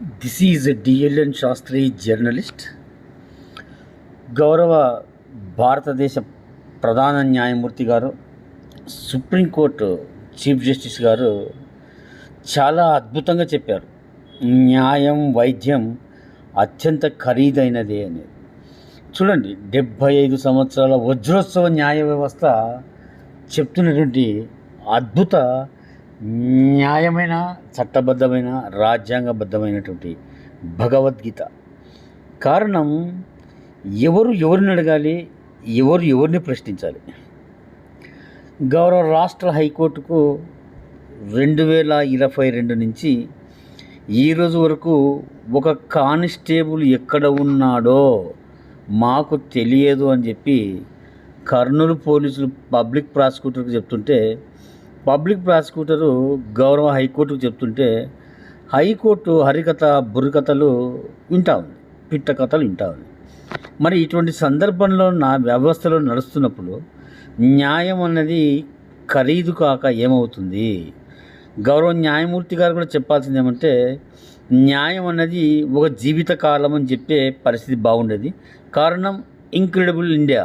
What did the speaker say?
This is DLN Sastri journalist గౌరవ భారతదేశ ప్రధాన న్యాయమూర్తి గారు సుప్రీంకోర్టు చీఫ్ జస్టిస్ గారు చాలా అద్భుతంగా చెప్పారు న్యాయం వైద్యం అత్యంత ఖరీదైనది అని చూడండి డెబ్భై ఐదు సంవత్సరాల వజ్రోత్సవ న్యాయ వ్యవస్థ చెప్తున్నటువంటి అద్భుత న్యాయమైన చట్టబద్ధమైన రాజ్యాంగబద్ధమైనటువంటి భగవద్గీత. కారణం ఎవరు ఎవరిని అడగాలి ఎవరు ఎవరిని ప్రశ్నించాలి? గౌరవ రాష్ట్ర హైకోర్టుకు రెండు వేల ఇరవై రెండు నుంచి ఈరోజు వరకు ఒక కానిస్టేబుల్ ఎక్కడ ఉన్నాడో మాకు తెలియదు అని చెప్పి కర్నూలు పోలీసులు పబ్లిక్ ప్రాసిక్యూటర్కి చెప్తుంటే పబ్లిక్ ప్రాసిక్యూటరు గౌరవ హైకోర్టుకు చెప్తుంటే హైకోర్టు హరికథ బుర్రకథలు వింటా ఉంది. పిట్ట కథలు వింటా ఉంది. మరి ఇటువంటి సందర్భంలో నా వ్యవస్థలో నడుస్తున్నప్పుడు న్యాయం అన్నది ఖరీదు కాక ఏమవుతుంది? గౌరవ న్యాయమూర్తి గారు కూడా చెప్పాల్సింది ఏమంటే న్యాయం అన్నది ఒక జీవిత కాలం అని చెప్పే పరిస్థితి బాగుండేది. కారణం ఇంక్రెడిబుల్ ఇండియా